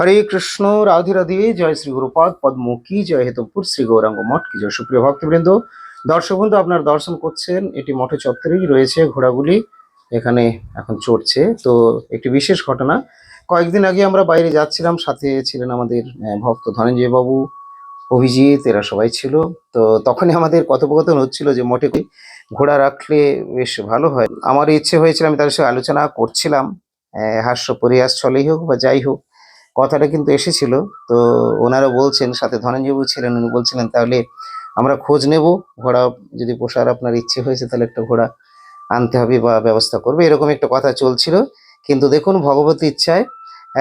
হরে কৃষ্ণ, রাধে রাধে, জয় শ্রী গুরুপাদ, পদ্ম কি জয় হেতমপুর শ্রী গৌরাঙ্গ মঠ কি জয়, সুপ্রিয় ভক্তবৃন্দ। দর্শক বন্ধু, আপনার দর্শন করছেন, এটি মঠে চত্বরেই রয়েছে ঘোড়াগুলি, এখানে এখন চড়ছে। তো একটি বিশেষ ঘটনা, কয়েকদিন আগে আমরা বাইরে যাচ্ছিলাম, সাথে ছিলেন আমাদের ভক্ত ধনঞ্জয় বাবু অভিজিৎ, এরা সবাই ছিল। তো তখনই আমাদের কথোপকথন হচ্ছিল যে কি ঘোড়া রাখলে বেশ ভালো হয়। আমার ইচ্ছে হয়েছিল, আমি তাদের সঙ্গে আলোচনা করছিলাম হাস্য পরিহাস চলেই হোক বা যাই হোক কথাটা কিন্তু এসেছিল। তো ওনারা বলছেন, সাথে ধনঞ্জয়বাবু ছিলেন, উনি বলছিলেন, তাহলে আমরা খোঁজ নেব, ঘোড়া যদি পোষার আপনার ইচ্ছে হয়েছে, তাহলে একটা ঘোড়া আনতে হবে বা ব্যবস্থা করবে। এরকম একটা কথা চলছিল। কিন্তু দেখুন, ভগবতী ইচ্ছায়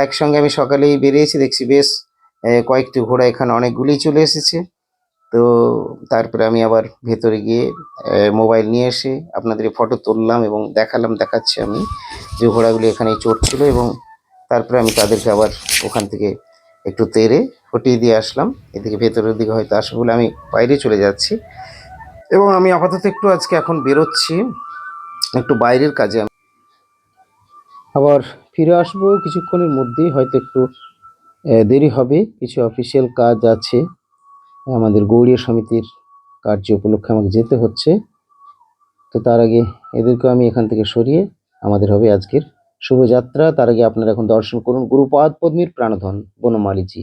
একসঙ্গে আমি সকালেই বেরিয়েছি, দেখছি বেশ কয়েকটি ঘোড়া এখানে অনেকগুলি চলে এসেছে। তো তারপরে আমি আবার ভেতরে গিয়ে মোবাইল নিয়ে এসে আপনাদের ফটো তুললাম এবং দেখালাম, দেখাচ্ছি আমি যে ঘোড়াগুলি এখানে চড়ছিল এবং তারপরে আমি তাদেরকে আবার ওখান থেকে একটু তেরে হটিয়ে দিয়ে আসলাম। এদিকে ভেতরের দিকে হয়তো আসবে বলে আমি বাইরে চলে যাচ্ছি। এবং আমি আপাতত একটু আজকে এখন বেরোচ্ছি। একটু বাইরের কাজে আমি আবার ফিরে আসব। কিছুক্ষণের মধ্যেই হয়তো একটু দেরি হবে। কিছু অফিসিয়াল কাজ আছে। আমাদের গৌড়ীয় সমিতির কার্য উপলক্ষে আমাকে যেতে হচ্ছে। তো তার আগে এদেরকে আমি এখান থেকে সরিয়ে আমাদের হবে আজকের শুভযাত্রা। তার আগে আপনারা এখন দর্শন করুন গুরুপাদ পদ্মীর প্রাণধন বনমালীজি।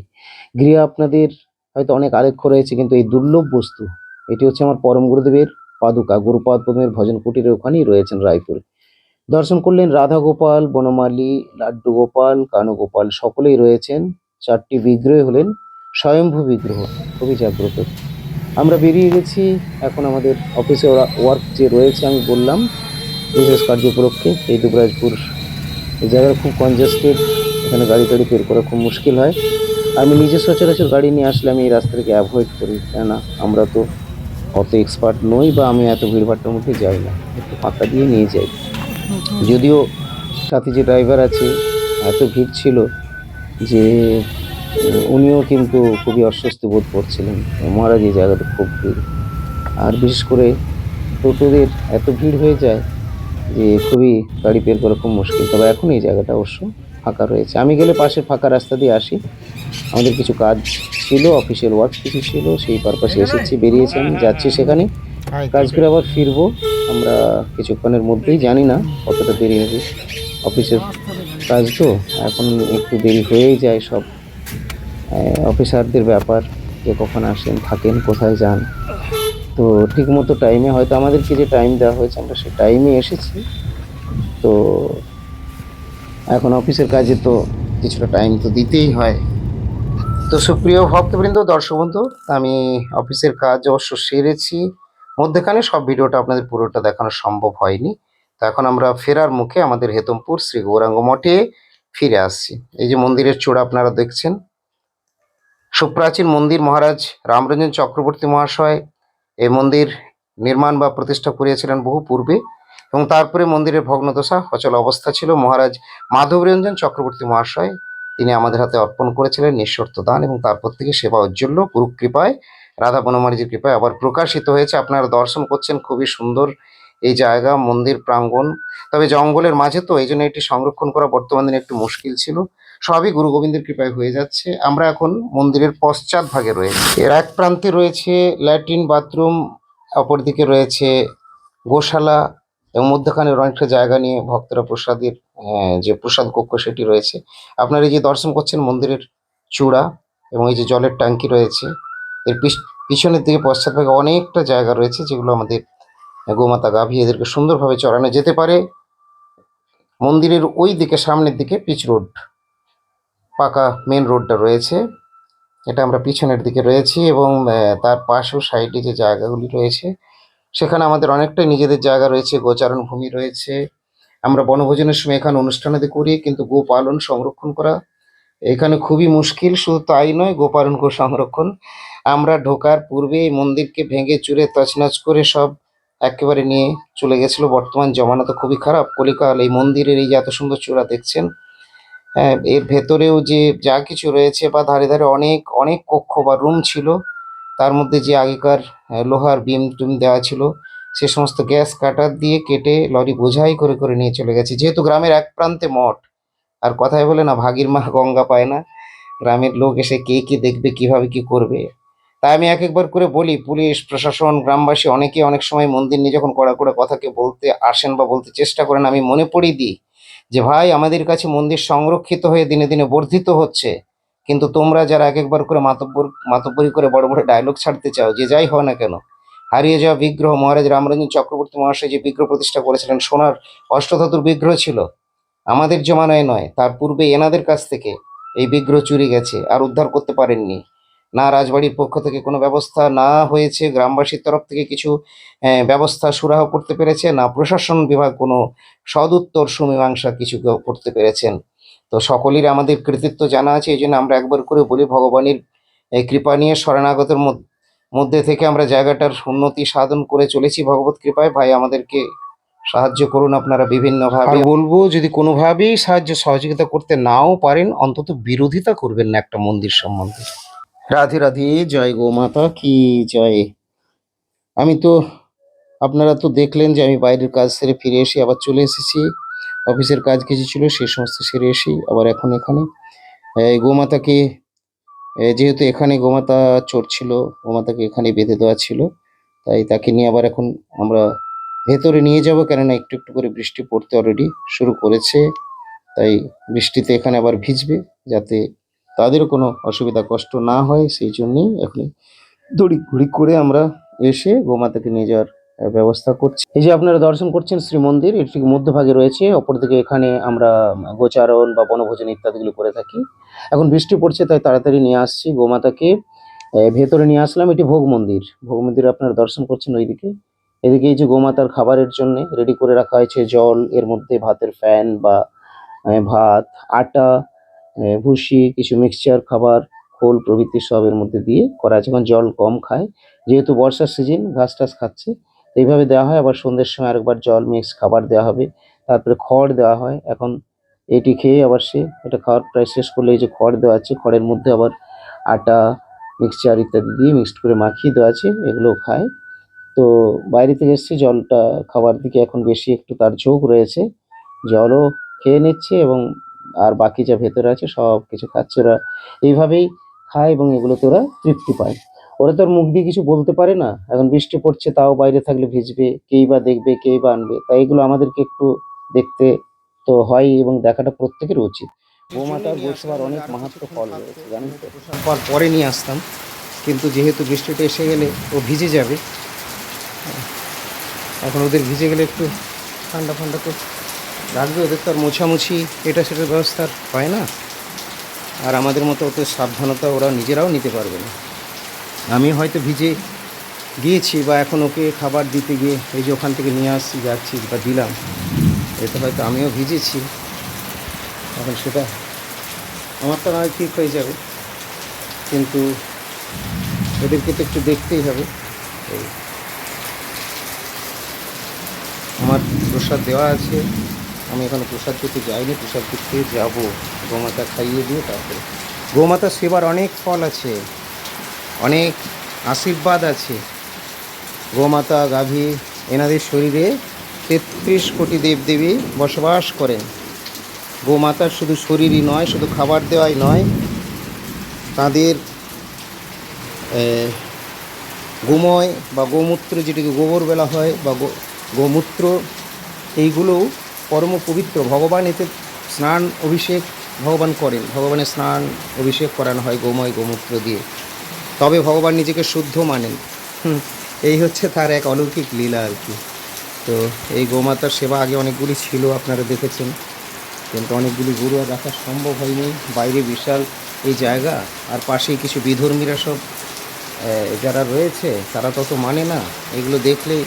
গৃহে আপনাদের হয়তো অনেক আলেখ্য রয়েছে, কিন্তু এই দুর্লভ বস্তু, এটি হচ্ছে আমার পরম গুরুদেবের পাদুকা। গুরুপাদ পদ্মের ভজন কুটিরের ওখানেই রয়েছেন রায়পুরে। দর্শন করলেন রাধা গোপাল বনমালী লাড্ডু গোপাল কানু গোপাল সকলেই রয়েছেন। চারটি বিগ্রহ হলেন স্বয়ম্ভু বিগ্রহ, খুবই জাগ্রত। আমরা বেরিয়ে গেছি, এখন আমাদের অফিসে ওয়ার্ক যে রয়েছে আমি বললাম, বিশেষ কার্য উপলক্ষে, এই দুবরাজপুর এই জায়গাটা খুব কনজাস্টেড এখানে গাড়ি টাড়ি বের করা খুব মুশকিল হয়। আমি নিজে সচরাচর গাড়ি নিয়ে আসলে আমি এই রাস্তাটাকে অ্যাভয়েড করি, কেননা আমরা তো অত এক্সপার্ট নই বা আমি এত ভিড়ভাট্টার মধ্যে যাই না, একটু ফাঁকা দিয়ে নিয়ে যাই। যদিও সাথে যে ড্রাইভার আছে, এত ভিড় ছিল যে, উনিও কিন্তু খুবই অস্বস্তি বোধ করছিলেন মহারাজ এই জায়গাটা খুব ভিড়। আর বিশেষ করে টোটোদের এত ভিড় হয়ে যায় যে খুবই গাড়ি বের করা খুব মুশকিল। তবে এখন এই জায়গাটা অবশ্য ফাঁকা রয়েছে। আমি গেলে পাশে ফাঁকা রাস্তা দিয়ে আসি। আমাদের কিছু কাজ ছিল অফিসিয়াল ওয়ার্ক কিছু ছিল সেই পারপাসে এসেছি বেরিয়েছি আমি যাচ্ছি সেখানে। কাজ করে আবার ফিরবো। আমরা কিছুক্ষণের মধ্যেই জানি না কতটা দেরি হবে। অফিসের কাজ তো এখন একটু দেরি হয়েই যায় সব। অফিসারদের ব্যাপার কে কখন আসেন থাকেন কোথায় যান। তো ঠিক মতো টাইমে হয়তো আমাদেরকে যে টাইম দেওয়া হয়েছে, আমরা সেই টাইমে এসেছি। তো এখন অফিসের কাজে তো কিছুটা টাইম তো দিতেই হয়। তো সুপ্রিয় ভক্তবৃন্দ, দর্শক বন্ধু, আমি অফিসের কাজ অবশ্য সেরেছি। মধ্যেখানে সব ভিডিওটা আপনাদের পুরোটা দেখানো সম্ভব হয়নি। তো এখন আমরা ফেরার মুখে আমাদের হেতমপুর শ্রী গৌরাঙ্গ মঠে ফিরে আসছি। এই যে মন্দিরের চূড়া আপনারা দেখছেন। সুপ্রাচীন মন্দির মহারাজ রামরঞ্জন চক্রবর্তী মহাশয় এই মন্দির নির্মাণ বা প্রতিষ্ঠা করিয়েছিলেন বহু পূর্বে এবং তারপরে মন্দিরের ভগ্নদশা, অচল অবস্থা ছিল। মহারাজ মাধবরঞ্জন চক্রবর্তী মহাশয় তিনি আমাদের হাতে অর্পণ করেছিলেন নিঃশর্ত দান এবং তারপর থেকে সেবা ঔজ্জ্বল্য গুরু কৃপায় রাধা বনমালীজির কৃপায় আবার প্রকাশিত হয়েছে। আপনারা দর্শন করছেন, খুবই সুন্দর এই জায়গা, মন্দির, প্রাঙ্গণ। তবে জঙ্গলের মাঝে তো এই জন্য এটি সংরক্ষণ করা বর্তমান দিনে একটু মুশকিল ছিল। সবই গুরু গোবিন্দের কৃপায় হয়ে যাচ্ছে। আমরা এখন মন্দিরের পশ্চাৎ ভাগে রয়েছি। এর এক প্রান্তে রয়েছে ল্যাট্রিন বাথরুম, অপরদিকে রয়েছে গোশালা এবং মধ্যখানে অনেকটা জায়গা নিয়ে ভক্তরা প্রসাদের যে প্রসাদ কক্ষ সেটি রয়েছে। আপনারা এই যে দর্শন করছেন মন্দিরের চূড়া এবং এই যে জলের ট্যাঙ্কি রয়েছে, এর পিছ- পিছনের দিকে পশ্চাৎভাগে অনেকটা জায়গা রয়েছে যেগুলো আমাদের গোমাতা গাভী এদেরকে সুন্দরভাবে চড়ানো যেতে পারে। মন্দিরের ওই দিকে সামনের দিকে পিচ রোড। পাকা মেন রোডটা রয়েছে। এটা আমরা পিছনের দিকে রয়েছি এবং তার পাশেও সাইডে যে জায়গাগুলি রয়েছে, সেখানে আমাদের অনেকটাই নিজেদের জায়গা রয়েছে, গোচারণ ভূমি রয়েছে। আমরা বনভোজনের সময় এখানে অনুষ্ঠানাদি করি, কিন্তু গোপালন সংরক্ষণ করা এখানে খুবই মুশকিল, শুধু তাই নয় গোপালন গো সংরক্ষণ। আমরা ঢোকার পূর্বে এই মন্দিরকে ভেঙে চুরে তছনছ করে সব একেবারে নিয়ে চলে গেছিল। বর্তমান জমানা তো খুবই খারাপ। কলিকাল এই মন্দিরের এই যে এত সুন্দর চূড়া দেখছেন এর ভেতরেও যে যা কিছু রয়েছে বা ধারে ধারে অনেক অনেক কক্ষ বা রুম ছিল, তার মধ্যে যে আগেকার লোহার বিম টিম দেওয়া ছিল, সে সমস্ত গ্যাস কাটার দিয়ে কেটে লরি বোঝাই করে করে নিয়ে চলে গেছে। যেহেতু গ্রামের এক প্রান্তে মঠ, আর কথায় বলে না, ভাগির মা গঙ্গা পায় না, গ্রামের লোক এসে কে কি দেখবে, কীভাবে কি করবে? তাই আমি এক একবার করে বলি, পুলিশ, প্রশাসন, গ্রামবাসী অনেকে অনেক সময় মন্দির নিয়ে যখন কড়া করে কথাকে বলতে আসেন বা বলতে চেষ্টা করেন, আমি মনে পড়িয়ে দিই যে, ভাই, আমাদের কাছে মন্দির সংরক্ষিত হয়ে দিনে দিনে বর্ধিত হচ্ছে। কিন্তু তোমরা যারা এক একবার করে মাতব্বর, মাতব্বরি করে বড় বড় ডায়লগ ছাড়তে চাও, যে যাই হয় না কেন, হারিয়ে যাওয়া বিগ্রহ, মহারাজ রামরঞ্জন চক্রবর্তী মহাশয় যে বিগ্রহ প্রতিষ্ঠা করেছিলেন, সোনার অষ্টধাতুর বিগ্রহ ছিল, আমাদের জমানায় নয়, তার পূর্বে এনাদের কাছ থেকে এই বিগ্রহ চুরি গেছে, আর উদ্ধার করতে পারেননি। না রাজবাড়ির পক্ষ থেকে কোনো ব্যবস্থা না হয়েছে, গ্রামবাসীর তরফ থেকে কিছু ব্যবস্থা সুরাহ করতে পেরেছে, না প্রশাসন বিভাগ কোনো সদুত্তর সুমীমাংসা কিছু করতে পেরেছেন। তো সকলের আমাদের কৃতিত্ব জানা আছে, এই জন্য আমরা একবার করে বলি ভগবানের কৃপা নিয়ে শরণাগতের মধ্য- মধ্যে থেকে আমরা জায়গাটার উন্নতি সাধন করে চলেছি ভগবত কৃপায়। ভাই, আমাদেরকে সাহায্য করুন আপনারা বিভিন্নভাবে। বলব, যদি কোনোভাবেই সাহায্য সহযোগিতা করতে নাও পারেন, অন্তত বিরোধিতা করবেন না একটা মন্দির সম্বন্ধে। রাধে রাধে, জয় গো মাতা কি জয়। আমি তো, আপনারা তো দেখলেন যে আমি বাইরের কাজ সেরে ফিরে এসে আবার চলে এসেছি। অফিসের কাজ কিছু ছিল সেই সমস্ত সেরে এসে আবার এখন এখানে। গোমাতাকে যেহেতু এখানে গোমাতা চড়ছিল গোমাতাকে এখানে বেঁধে দেওয়া ছিল, তাই তাকে নিয়ে আবার এখন আমরা ভেতরে নিয়ে যাব, কেননা একটু একটু করে বৃষ্টি পড়তে অলরেডি শুরু করেছে। তাই বৃষ্টিতে এখানে আবার ভিজবে, যাতে তাদেরও কোনো অসুবিধা, কষ্ট না হয়, সেই জন্যই এখন দড়ি ঘুড়ি করে আমরা এসে গোমাতাকে নিয়ে যাওয়ার ব্যবস্থা করছি। এই যে আপনারা দর্শন করছেন শ্রী মন্দির এর ঠিক মধ্যভাগে রয়েছে, অপরদিকে এখানে আমরা গোচারণ বা বনভোজন ইত্যাদিগুলো করে থাকি। এখন বৃষ্টি পড়ছে, তাই তাড়াতাড়ি নিয়ে আসছি গোমাতাকে। ভেতরে নিয়ে আসলাম, এটি ভোগ মন্দির। ভোগ মন্দির আপনারা দর্শন করছেন ওইদিকে। এদিকে এই যে গোমাতার খাবারের জন্য রেডি করে রাখা হয়েছে জল, এর মধ্যে ভাতের ফ্যান বা ভাত, আটা ভুসি, কিছু মিক্সচার খাবার, খোল প্রভৃতি সব এর মধ্যে দিয়ে করা আছে। এখন জল কম খায়। যেহেতু বর্ষার সিজন ঘাস টাস খাচ্ছে। এইভাবে দেওয়া হয়। আবার সন্ধ্যের সময় আরেকবার জল মিক্স খাবার দেওয়া হবে। তারপরে খড় দেওয়া হয়। এখন এটি খেয়ে আবার সে এটা খাওয়ার প্রায় শেষ করলে এই যে খড় দেওয়া আছে, খড়ের মধ্যে আবার আটা মিক্সচার ইত্যাদি দিয়ে মিক্সড করে মাখিয়ে দেওয়া আছে এগুলো খায়। তো বাইরে থেকে এসছে, জলটা খাবার দিকে এখন বেশি একটু তার ঝোঁক রয়েছে। জলও খেয়ে নিচ্ছে এবং আর বাকি যা ভেতরে আছে সব কিছু খাচ্ছে ওরা। এইভাবেই খায় এবং এগুলোতে ওরা তৃপ্তি পায়। ওরা তো আর মুখ দিয়ে কিছু বলতে পারে না। এখন বৃষ্টি পড়ছে, তাও বাইরে থাকলে ভিজবে, কেই বা দেখবে, কেই বা আনবে। তাই এগুলো আমাদেরকে একটু দেখতে তো হয় এবং দেখাটা প্রত্যেকের উচিত। গোমাতার বসবার অনেক মাহাত্ম ফল রয়েছে, জানেন তো? পর পরে নিয়ে আসতাম, কিন্তু যেহেতু বৃষ্টিটা এসে গেলে ও ভিজে যাবে, এখন ওদের ভিজে গেলে একটু ঠান্ডা ফান্ডা তো লাগবে ওদের তো আর মোছামুছি, এটা সেটার ব্যবস্থা হয় না। আর আমাদের মতো অত সাবধানতা ওরা নিজেরাও নিতে পারবে না। আমি হয়তো ভিজে গিয়েছি বা এখন ওকে খাবার দিতে গিয়ে এই যে ওখান থেকে নিয়ে আসছি, যাচ্ছি বা দিলাম এতে হয়তো আমিও ভিজেছি। এখন সেটা আমার তো নয় ঠিক হয়ে যাবে। কিন্তু ওদেরকে তো একটু দেখতেই হবে। আমার প্রসাদ দেওয়া আছে। আমি এখনও প্রসাদ দিতে যাইনি, প্রসাদ দিতে যাব। গোমাতা খাইয়ে দিয়ে তারপরে। গোমাতা সেবার অনেক ফল আছে, অনেক আশীর্বাদ আছে। গোমাতা, গাভী এনাদের শরীরে তেত্রিশ কোটি দেবদেবী বসবাস করেন। গোমাতার শুধু শরীরই নয়, শুধু খাবার দেওয়াই নয়, তাদের গোময় বা গোমূত্র যেটাকে গোবর বেলা হয় বা গোমূত্র, এইগুলোও পরম পবিত্র। ভগবান এতে স্নান, অভিষেক ভগবান করেন। ভগবানের স্নান, অভিষেক করানো হয় গোময় গোমূত্র দিয়ে। তবে ভগবান নিজেকে শুদ্ধ মানেন। এই হচ্ছে তার এক অলৌকিক লীলা আর কি। তো এই গোমাতার সেবা আগে অনেকগুলি ছিল, আপনারা দেখেছেন। কিন্তু অনেকগুলি গরু আর রাখা সম্ভব হয়নি। বাইরে বিশাল এই জায়গা, আর পাশেই কিছু বিধর্মীরা সব যারা রয়েছে, তারা তত মানে না। এগুলো দেখলেই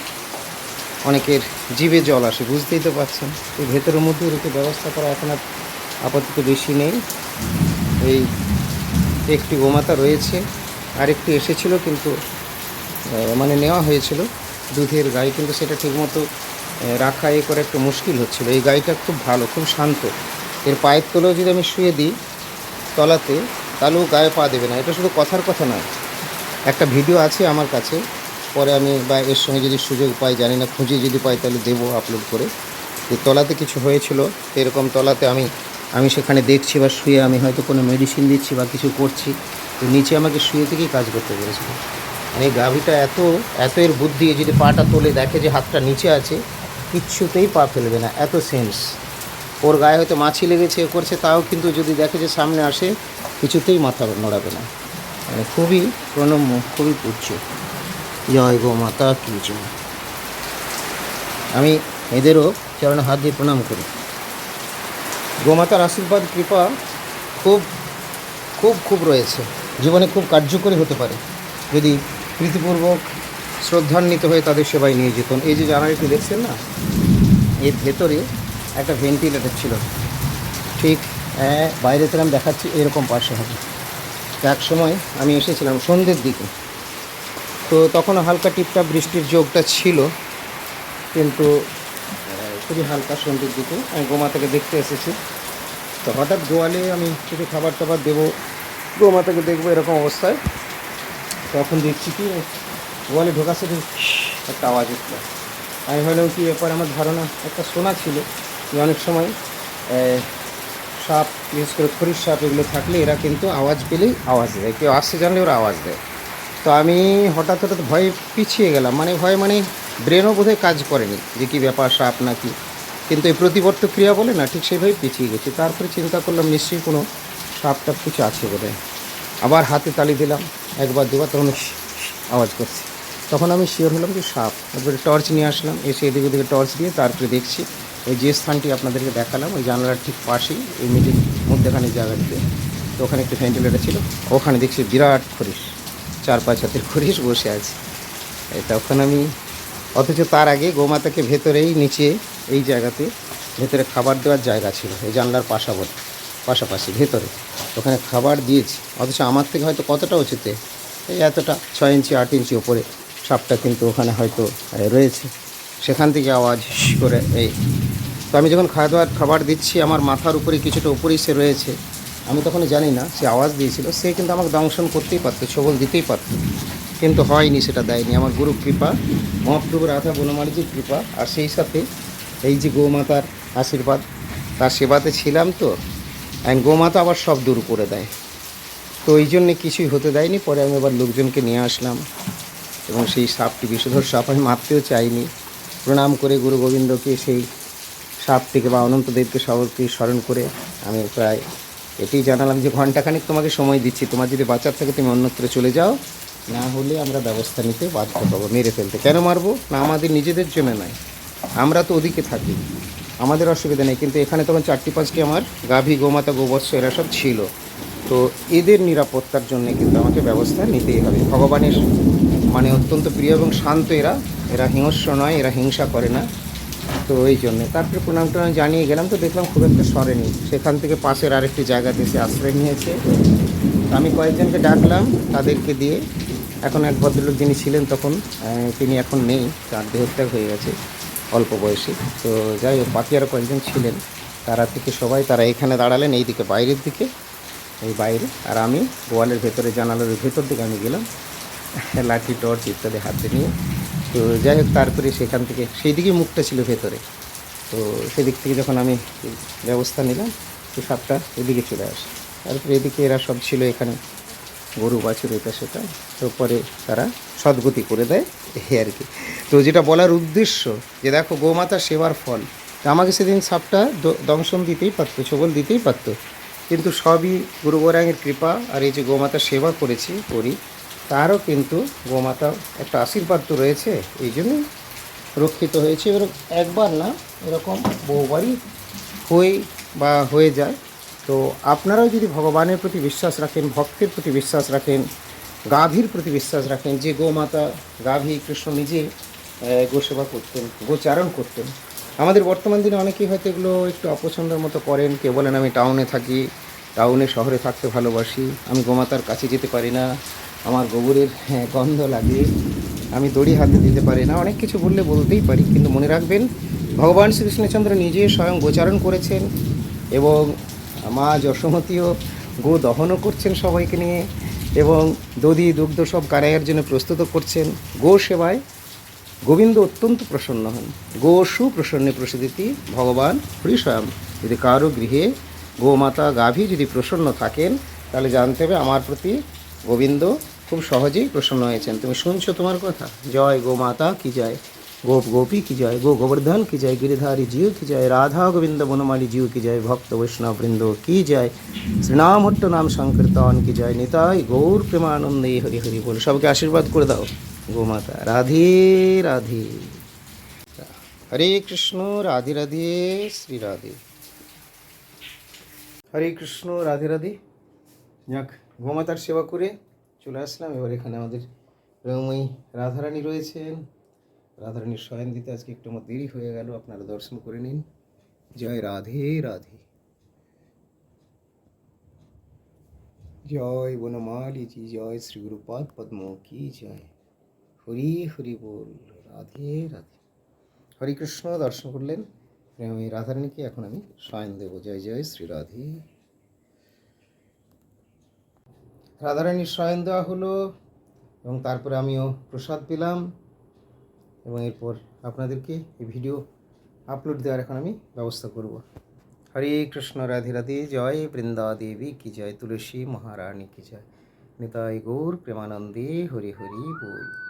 অনেকের জীবে জল আসে, বুঝতেই তো পারছেন। এই ভেতরের মধ্যে রেখে ব্যবস্থা করা এখন আর আপাতত বেশি নেই। এই একটি গোমাতা রয়েছে, আরেকটি এসেছিল কিন্তু মানে নেওয়া হয়েছিল। দুধের গাই কিন্তু সেটা ঠিকমতো রাখা এ করে একটু মুশকিল হচ্ছিল। এই গাইটা খুব ভালো, খুব শান্ত। এর পায়ের তলেও যদি আমি শুয়ে দিই তলাতে, তাহলেও গায়ে পা দেবে না। এটা শুধু কথার কথা নয়। একটা ভিডিও আছে আমার কাছে পরে আমি বা এর সঙ্গে যদি সুযোগ পাই, জানি না, খুঁজে যদি পাই, তাহলে দেবো আপলোড করে। যে তলাতে কিছু হয়েছিল, এরকম তলাতে আমি আমি সেখানে দেখছি বা শুয়ে আমি হয়তো কোনো মেডিসিন দিচ্ছি বা কিছু করছি, তো নিচে আমাকে শুয়ে থেকেই কাজ করতে বলেছিল। মানে এই গাভীটা এত এত এর বুদ্ধি যদি পাটা তোলে, দেখে যে হাতটা নিচে আছে, কিচ্ছুতেই পা ফেলবে না, এত সেন্স ওর গায়ে হয়তো মাছি লেগেছে করছে, তাও কিন্তু যদি দেখে যে সামনে আসে, কিছুতেই মাথা নড়াবে না। মানে খুবই প্রণম্য, খুবই পূজ্য জয় গো মাতা কি জয়। আমি এদেরও চরণে হাত দিয়ে প্রণাম করি। গোমাতার আশীর্বাদ, কৃপা খুব খুব খুব রয়েছে। জীবনে খুব কার্যকরী হতে পারে। যদি প্রীতিপূর্বক শ্রদ্ধান্বিত হয়ে তাদের সেবায় নিয়ে যেতেন এই যে জানালাটি দেখছেন না, এর ভেতরে একটা ভেন্টিলেটর ছিল। ঠিক বাইরে আমি দেখাচ্ছি, এরকম পাশে হবে। এক সময় আমি এসেছিলাম সন্ধ্যের দিকে। তো তখন হালকা টিপটাপ বৃষ্টির যোগটা ছিল, কিন্তু খুবই হালকা সন্ধ্যের দিকে। আমি গোমা থেকে দেখতে এসেছি। তো হঠাৎ গোয়ালে আমি কিছু খাবার টাবার দেবো। গোমা থেকে দেখব এরকম অবস্থায়। তখন দেখছি কি, গোয়ালে ঢোকার সাথে একটা আওয়াজ উঠল। আমি ভাবলাম কি, এরপর আমার ধারণা একটা শোনা ছিল। যে অনেক সময় সাপ, বিশেষ করে খরির সাপ এগুলো থাকলে এরা কিন্তু আওয়াজ পেলেই আওয়াজ দেয়। কেউ আসছে জানলে ওরা আওয়াজ দেয়। তো আমি হঠাৎ হঠাৎ ভয়ে পিছিয়ে গেলাম। মানে ভয় মানে ব্রেনও বোধহয় কাজ করেনি যে কী ব্যাপার, সাপ নাকি। কিন্তু এই প্রতিবর্ত ক্রিয়া বলে না, ঠিক সেইভাবে পিছিয়ে গেছি। তারপরে চিন্তা করলাম, নিশ্চয়ই কোনো সাপ টাপ কিছু আছে বোধহয়। আবার হাতে তালি দিলাম, একবার, দুবার, তখন আওয়াজ করছে। তখন আমি শিওর হলাম যে সাপ। একবারে টর্চ নিয়ে আসলাম, এসে এদিকে ওদিকে টর্চ দিয়ে তারপরে দেখছি, ওই যে স্থানটি আপনাদেরকে দেখালাম, ওই জানালার ঠিক পাশেই, এই মিটিং মধ্যেখানে জায়গাটিতে। তো ওখানে একটি ভেন্টিলেটার ছিল, ওখানে দেখছি বিরাট খরিশ। চার পাঁচ হাতের খরিশ বসে আছে। তখন আমি অথচ তার আগে গোমাতাকে ভেতরেই নিচে এই জায়গাতে ভেতরে খাবার দেওয়ার জায়গা ছিল, এই জানলার পাশাপাশি পাশাপাশি ভেতরে। ওখানে খাবার দিয়েছি, অথচ আমার থেকে হয়তো কতটা উঁচুতে? এই এতটা, ছয় ইঞ্চি, আট ইঞ্চি ওপরে সাপটা কিন্তু ওখানে হয়তো রয়েছে। সেখান থেকে আওয়াজ করে এই। তো আমি যখন খাওয়া দাওয়ার খাবার দিচ্ছি, আমার মাথার উপরে কিছুটা উপরেই সে রয়েছে। আমি তখন জানি না, সে আওয়াজ দিয়েছিল। সে কিন্তু আমাকে দংশন করতেই পারতো, ছবল দিতেই পারতো। কিন্তু হয়নি, সেটা দেয়নি। আমার গুরু কৃপা, মহাপ্রভু রাধা বনমালীজির কৃপা। আর সেই সাথে এই যে গোমাতার আশীর্বাদ, তার সেবাতে ছিলাম তো গোমাতা আবার সব দূর করে দেয়। তো এই জন্যে কিছুই হতে দেয়নি। পরে আমি আবার লোকজনকে নিয়ে আসলাম। এবং সেই সাপটি বিষধর সাপ, আমি মারতেও চাইনি। প্রণাম করে গুরু গোবিন্দকে সেই সাপ থেকে বা অনন্তদেবকে সবকে স্মরণ করে আমি প্রায় এটি জানালাম যে ঘন্টাখানিক তোমাকে সময় দিচ্ছি। তোমার যদি বাঁচার থাকে তুমি অন্যত্র চলে যাও। না হলে আমরা ব্যবস্থা নিতে বাধ্য হব, মেরে ফেলতে। কেন মারবো? না আমাদের নিজেদের জন্য নয়। আমরা তো ওদিকে থাকি। আমাদের অসুবিধা নেই। কিন্তু এখানে তখন চারটি পাঁচটি আমার গাভী, গোমাতা গোবৎস এরা সব ছিল। তো এদের নিরাপত্তার জন্য কিন্তু আমাকে ব্যবস্থা নিতেই হবে। ভগবানের মানে অত্যন্ত প্রিয় এবং শান্ত এরা। এরা হিংস্র নয়, এরা হিংসা করে না। তো ওই জন্যে। তারপরে প্রণাম টনাম জানিয়ে গেলাম, তো দেখলাম খুব একটা সরেনি। সেখান থেকে পাশের আরেকটি জায়গাতে এসে আশ্রয় নিয়েছে। আমি কয়েকজনকে ডাকলাম তাদেরকে দিয়ে। এখন এক ভদ্রলোক যিনি ছিলেন তখন তিনি এখন নেই, তার দেহত্যাগ হয়ে গেছে অল্প বয়সে। তো যাই হোক, বাকি আরও কয়েকজন ছিলেন। তারা থেকে সবাই তারা এখানে দাঁড়ালেন, এই দিকে বাইরের দিকে, এই বাইরে। আর আমি গোয়ালের ভেতরে, জানালার ভেতর দিকে আমি গেলাম। লাঠি, টর্চ ইত্যাদি হাতে নিয়ে। তো যাই হোক, তারপরে সেখান থেকে সেই দিকেই মুখটা ছিল ভেতরে। তো সেদিক থেকে যখন আমি ব্যবস্থা নিলাম, তো সাপটা এদিকে চলে আসে। তারপরে এদিকে এরা সব ছিল এখানে, গরু বাছুর এটা সেটা। তো পরে তারা সদ্গতি করে দেয়, এই আর কি। তো যেটা বলার উদ্দেশ্য, যে দেখো, গোমাতা সেবার ফল। আমাকে সেদিন সাপটা দংশন দিতেই পারতো ছবল দিতেই পারতো। কিন্তু সবই গুরু গোরাঙের কৃপা, আর এই যে গোমাতা সেবা করেছি, করি তারও কিন্তু গোমাতা একটা আশীর্বাদ তো রয়েছে, এই জন্যই রক্ষিত হয়েছে। এরকম একবার না, এরকম বহুবারই হয়ে বা হয়ে যায়। তো আপনারাও যদি ভগবানের প্রতি বিশ্বাস রাখেন, ভক্তের প্রতি বিশ্বাস রাখেন, গাভীর প্রতি বিশ্বাস রাখেন, যে গোমাতা গাভী কৃষ্ণ নিজে গোসেবা করতেন, গোচারণ করতেন। আমাদের বর্তমান দিনে অনেকেই হয়তো এগুলো একটু অপছন্দের মতো করেন। কেউ বলেন, আমি টাউনে থাকি টাউনে শহরে থাকতে ভালোবাসি, আমি গোমাতার কাছে যেতে পারি না। আমার গোবরের হ্যাঁ, গন্ধ লাগে আমি দড়ি হাতে দিতে পারি না। অনেক কিছু বললে বলতেই পারি কিন্তু মনে রাখবেন ভগবান শ্রীকৃষ্ণচন্দ্র নিজে স্বয়ং গোচারণ করেছেন এবং মা যশোমতীও গো দহনও করছেন সবাইকে নিয়ে এবং দধি দুগ্ধ সব কারাইয়ের জন্য প্রস্তুত করছেন। গো সেবায় গোবিন্দ অত্যন্ত প্রসন্ন হন। গো সুপ্রসন্নে প্রসিদ্ধি ভগবান হরি স্বয়ং যদি কারও গৃহে গোমাতা গাভী যদি প্রসন্ন থাকেন তাহলে জানতে হবে আমার প্রতি গোবিন্দ খুব সহজেই প্রসন্ন হয়েছেন। তুমি শুনছো তোমার কথা? জয় গোমাতা কি জয়? গোপ গোপী কি জয়? গো গোবর্ধন কি জয়? গিরিধারী জিউ কি জয়? রাধা গোবিন্দ বনমালী জিউ কি জয়? ভক্ত বৈষ্ণব বৃন্দ কি জয়? শ্রীনাম হট্ট নাম সংকীর্তন কি জয়? নিতাই গৌর প্রেমানন্দে হরি হরি বল। সবকে আশীর্বাদ করে দাও গোমাতা রাধে রাধে। হরে কৃষ্ণ, রাধে রাধে, শ্রী রাধে। হরে কৃষ্ণ, রাধে রাধে। যাক গোমাতার সেবা করে চলে আসলাম। এবার এখানে আমাদের প্রেমময়ী রাধারানী রয়েছেন। রাধারানীর শয়ন দিতে আজকে একটু আমার দেরি হয়ে গেল। আপনারা দর্শন করে নিন। জয় রাধে রাধে। জয় বনমালীজি, জয় শ্রী গুরুপাদ পদ্ম কি জয়। হরি হরি বল, রাধে রাধে। হরে কৃষ্ণ, দর্শন করলেন। প্রেমময়ী রাধারানীকে এখন আমি শয়ন দেব। জয় জয় শ্রী রাধে রাধারানীর শয়ন দেওয়া হলো এবং তারপরে আমিও প্রসাদ পেলাম এবং এরপর আপনাদেরকে এই ভিডিও আপলোড দেওয়ার এখন আমি ব্যবস্থা করব। হরে কৃষ্ণ, রাধে রাধে, জয় বৃন্দা দেবী কি জয়, তুলসী মহারানী কি জয়। নিতাই গৌর প্রেমানন্দে হরি হরি বল।